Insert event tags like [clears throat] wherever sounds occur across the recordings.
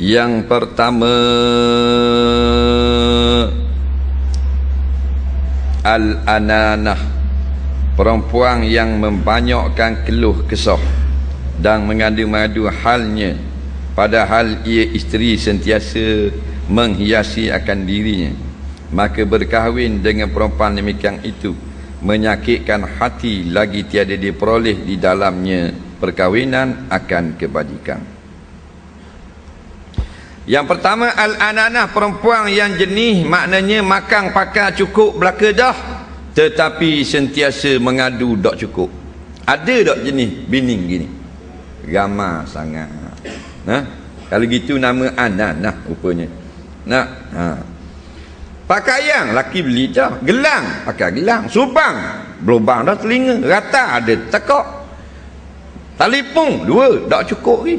Yang pertama Al-ananah. Perempuan yang membanyakkan keluh kesah Dan mengadu-madu halnya Padahal ia isteri sentiasa menghiasi akan dirinya. Maka berkahwin dengan perempuan demikian itu Menyakitkan hati lagi tiada diperoleh di dalamnya Perkahwinan akan kebajikan yang pertama al-ananah perempuan yang jenih maknanya makan pakai cukup belaka dah tetapi sentiasa mengadu tak cukup. Ada tak jenis bini gini? Ramah sangat. Nah, kalau gitu nama ananah rupanya. Nak, ha. Pakaian laki beli dah. Gelang pakai gelang. Subang berubang dah telinga. Rata ada tekak. Telefon dua tak cukup lagi.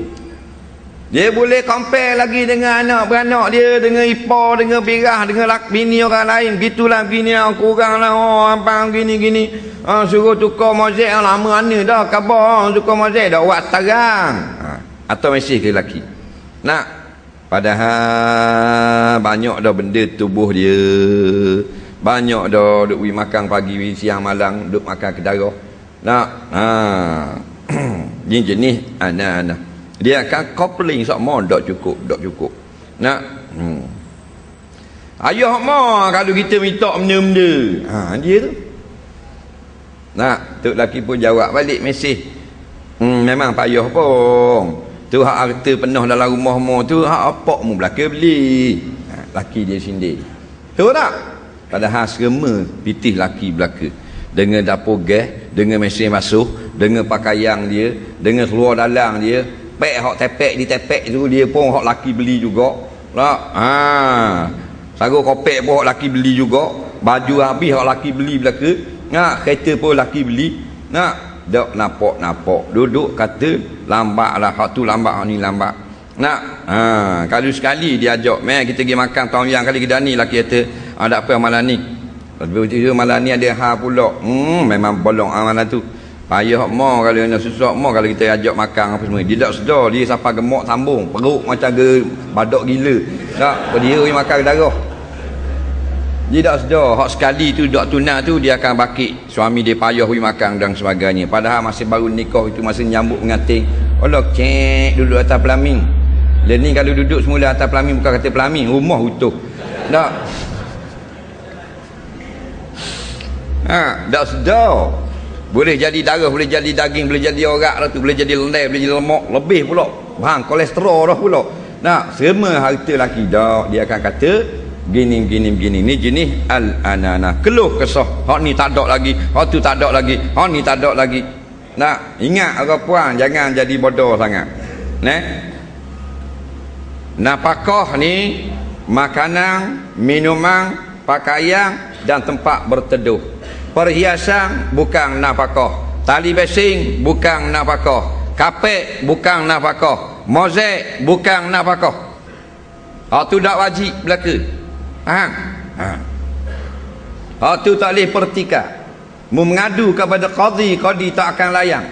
Dia boleh compare lagi dengan anak beranak dia, dengan ipar, dengan birah, dengan lak, bini orang lain. Gitulah bini yang kurang lah. Oh, abang gini-gini. Oh, suruh tukar mozaik yang lama mana dah. Khabar, oh, tukar mozaik dah. Wak terang. Ha. Atau mesej ke lelaki. Nak. Padahal banyak dah benda tubuh dia. Banyak dah duk pergi makan pagi, siang, malam. Duk makan ke darah. Nak. Ha. [clears throat] Jenis-jenis anak-anak dia akan coupling semua tak cukup tak cukup. Nak? Hmm. ayah ma kalau kita minta benda-benda. Ha dia tu. Nak? Tok laki pun jawab balik mesej. Hmm, memang payah pun. Tu hak harta penuh dalam rumah mu tu hak apa mu belaka beli. Ha, laki dia sindir. Tu tak? Padahal semua pitih laki belaka. Dengan dapur gas dengan mesin basuh dengan pakaian dia dengan seluar dalam dia tepek hak tepek di tepek tu dia pun hak laki beli juga. Lah ha. Sarung kopek pun hak laki beli juga. Baju habis hak laki beli belaka nak kereta pun laki beli. Nak dak nampak nampak duduk kata lambat lah hak tu lambat hak ni lambat. Nak ha. Kalau sekali dia ajak meh kita pergi makan tahun yang kali kita ni laki kata ada apa malam ni. Lepas malam ni ada ha pula. Hmm, memang bolong amalan tu. Payah mo kalau nak susah mo kalau kita ajak makan apa semua. Dia tak sedar dia sampai gemuk sambung, perut macam ge badak gila. Tak, dia pergi makan darah. Dia tak sedar hak sekali tu dak tunang tu dia akan bakit suami dia payah pergi makan dan sebagainya. Padahal masih baru nikah itu masih nyambut mengating. Allah cek duduk atas pelamin. Dan ni kalau duduk semula atas pelamin bukan kata pelamin, rumah utuh. Tak. Ha, tak sedar. Boleh jadi darah, boleh jadi daging, boleh jadi orak lah tu, boleh jadi lendai, boleh jadi lemak, lebih pula. Bang, kolesterol dah pula. Nak, semua harta laki dah, dia akan kata, gini, gini, gini. Ni jenis al-anana. Keluh kesah. Hak ni tak ada lagi, hak tu tak ada lagi, hak ni tak ada lagi. Nak, ingat orang puan, jangan jadi bodoh sangat. Nah, Napakah ni, makanan, minuman, pakaian dan tempat berteduh perhiasan bukan nafkah tali basing bukan nafkah kapek bukan nafkah mozaik bukan nafkah hak tu tak wajib belaka. Ha ha. Hak tu tak boleh pertikah mu mengadu kepada qadi qadi tak akan layang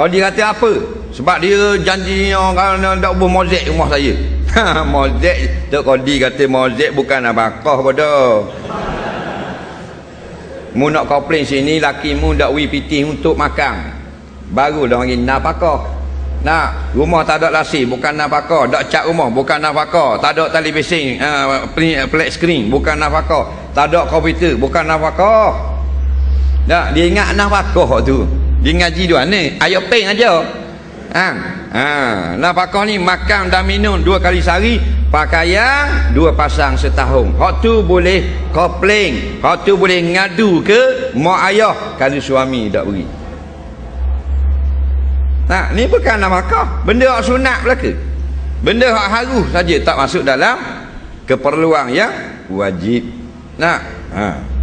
qadi kata apa? Sebab dia janji kalau tak buat mozaik rumah saya. [laughs] Mozaik tu qadi kata mozaik bukan nafkah bodoh mu nak komplain sini laki mu dak wi pitih untuk makan. Baru dah panggil nafkah nak rumah tak ada lasi bukan nafkah dak cat rumah bukan nafkah tak ada bising uh, flat screen bukan nafkah tak ada komputer bukan nafkah tak dia ingat nafkah tu dia ngaji dua ni ayo peng aja. Ha ha nafkah ni? Makan dan minum dua kali sehari pakaian dua pasang setahun. Hak tu boleh komplain hak tu boleh ngadu ke mak ayah kalau suami tak beri. Nah ni bukan nafkah benda hak sunat belaka. Benda hak harus saja tak masuk dalam keperluan yang wajib. Nah ha